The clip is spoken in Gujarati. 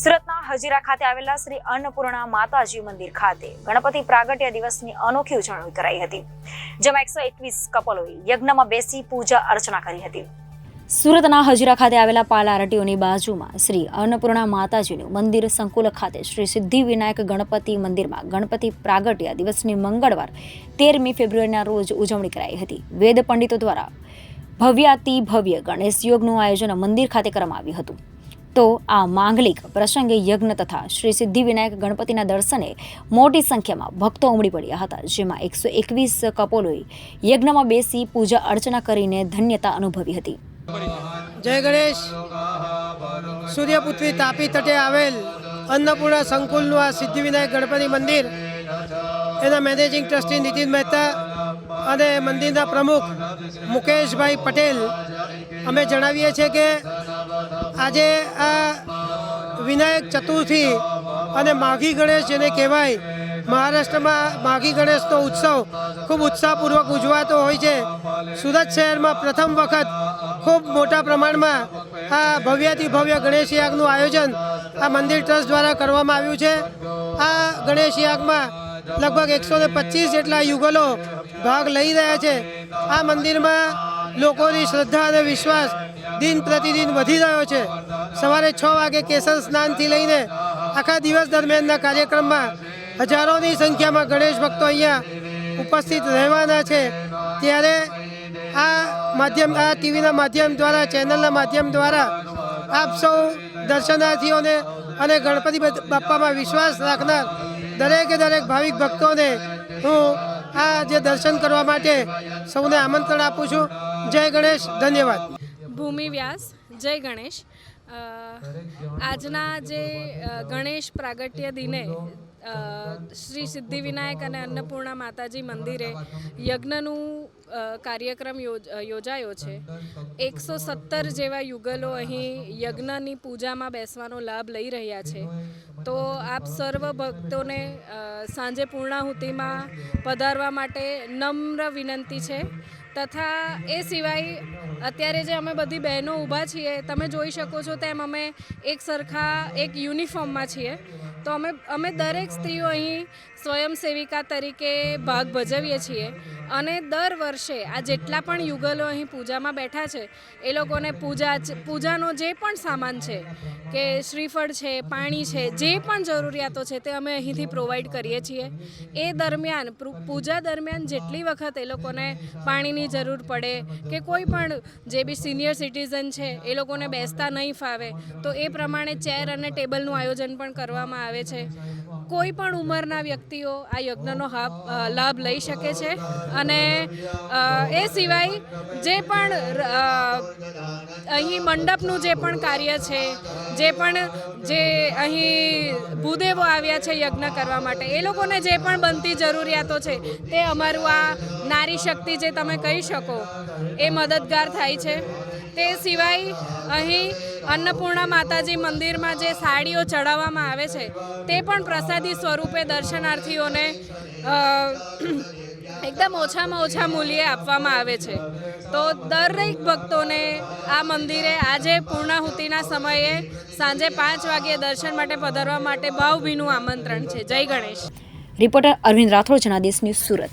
સુરતના હજીરા ખાતે આવેલા શ્રી અન્નપૂર્ણા માતાજી મંદિર ખાતે ગણપતિ પ્રાગટ્ય દિવસની અનોખી ઉજવણી કરાઈ હતી, જેમાં એકસો એકવીસ કપલોએ યજ્ઞમાં બેસી પૂજા અર્ચના કરી હતી. સુરતના હજીરા ખાતે આવેલા પાલા આરટીઓની બાજુમાં શ્રી અન્નપૂર્ણા માતાજીનું મંદિર સંકુલ ખાતે શ્રી સિદ્ધિ વિનાયક ગણપતિ મંદિરમાં ગણપતિ પ્રાગટ્ય દિવસની મંગળવાર તેરમી ફેબ્રુઆરીના રોજ ઉજવણી કરાઈ હતી. વેદ પંડિતો દ્વારા ભવ્યાતિ ભવ્ય ગણેશ યોગનું આયોજન મંદિર ખાતે કરવામાં આવ્યું હતું. તો આ માંગલિક પ્રસંગે યજ્ઞ તથા શ્રી સિદ્ધિવિનાયક ગણપતિના દર્શને મોટી સંખ્યામાં ભક્તો ઉમડી પડ્યા હતા, જેમાં એકસો એકવીસ કપોલોએ યજ્ઞમાં બેસી પૂજા અર્ચના કરીને ધન્યતા અનુભવી હતી. જય ગણેશ. સૂર્યપુત્રી તાપી તટે આવેલ અન્નપૂર્ણા સંકુલનું આ સિદ્ધિવિનાયક ગણપતિ મંદિર, એના મેનેજિંગ ટ્રસ્ટી નીતિન મહેતા અને મંદિરના પ્રમુખ મુકેશભાઈ પટેલ, અમે જણાવીએ છીએ કે આજે આ વિનાયક ચતુર્થી અને માઘી ગણેશ જેને કહેવાય, મહારાષ્ટ્રમાં માઘી ગણેશનો ઉત્સવ ખૂબ ઉત્સાહપૂર્વક ઉજવાતો હોય છે. સુરત શહેરમાં પ્રથમ વખત ખૂબ મોટા પ્રમાણમાં આ ભવ્યાતિ ભવ્ય ગણેશ યાગનું આયોજન આ મંદિર ટ્રસ્ટ દ્વારા કરવામાં આવ્યું છે. આ ગણેશ યાગમાં લગભગ એકસો ને પચીસ જેટલા યુગલો ભાગ લઈ રહ્યા છે. આ મંદિરમાં લોકોની શ્રદ્ધા અને વિશ્વાસ દિન પ્રતિદિન વધી રહ્યો છે. સવારે છ વાગે કેસર સ્નાનથી લઈને આખા દિવસ દરમિયાનના કાર્યક્રમમાં હજારોની સંખ્યામાં ગણેશ ભક્તો અહીંયા ઉપસ્થિત રહેવાના છે. ત્યારે આ માધ્યમ, આ ટીવીના માધ્યમ દ્વારા, ચેનલના માધ્યમ દ્વારા આપ સૌ દર્શનાર્થીઓને અને ગણપતિ બાપ્પામાં વિશ્વાસ રાખનાર દરેકે દરેક ભાવિક ભક્તોને હું આ જે દર્શન કરવા માટે સૌને આમંત્રણ આપું છું. જય ગણેશ. ધન્યવાદ. ભૂમિ વ્યાસ, જય ગણેશ. આજના જે ગણેશ પ્રાગટ્ય દિને શ્રી સિદ્ધિવિનાયક અને અન્નપૂર્ણા માતાજી મંદિરે યજ્ઞનું કાર્યક્રમ યોજાયો છે. એકસો સત્તર જેવા યુગલો અહીં યજ્ઞની પૂજામાં બેસવાનો લાભ લઈ રહ્યા છે. તો આપ સર્વ ભક્તોને સાંજે પૂર્ણાહુતિમાં પધારવા માટે નમ્ર વિનંતી છે. તથા એ સિવાય અત્યારે જે અમે બધી બહેનો ઊભા છીએ, તમે જોઈ શકો છો તેમ અમે એક સરખા એક યુનિફોર્મમાં છીએ. તો અમે અમે દરેક સ્ત્રીઓ અહીં સ્વયંસેવિકા તરીકે ભાગ ભજવીએ છીએ. અને દર વર્ષે આ જેટલા પણ યુગલો અહીં પૂજામાં બેઠા છે, એ લોકોને પૂજા પૂજાનો જે પણ સામાન છે, કે શ્રીફળ છે, પાણી છે, જે પણ જરૂરિયાતો છે તે અમે અહીંથી પ્રોવાઈડ કરીએ છીએ. એ દરમિયાન પૂજા દરમિયાન જેટલી વખત એ લોકોને પાણીની જરૂર પડે કે કોઈ પણ જે બી સિનિયર સિટીઝન છે, એ લોકોને બેસતા નહીં ફાવે, તો એ પ્રમાણે ચેર અને ટેબલનું આયોજન પણ કરવામાં આવે છે. કોઈ પણ ઉંમરના વ્યક્તિઓ આ યજ્ઞનો લાભ લઈ શકે છે અને એ સિવાય જે પણ અહીં મંડપનું જે પણ કાર્ય છે, જે પણ, જે અહીં ભૂદેવો આવ્યા છે યજ્ઞ કરવા માટે, એ લોકોને જે પણ બનતી જરૂરિયાતો છે, તે અમારું આ નારી શક્તિ જે તમે કહી શકો, એ મદદગાર થાય છે. તે સિવાય અહીં અન્નપૂર્ણા માતાજી મંદિરમાં જે સાડીઓ ચડાવવામાં આવે છે, તે પણ પ્રસાદી સ્વરૂપે દર્શનાર્થીઓને એકદમ ઓછામાં ઓછા મૂલ્યે આપવામાં આવે છે. તો દરેક ભક્તોને આ મંદિરે આજે પૂર્ણાહુતિના સમયે સાંજે પાંચ વાગ્યે દર્શન માટે પધારવા માટે ભાવભીનું આમંત્રણ છે. જય Ganesh. Reporter Arvind Rathod Janadesh news Surat.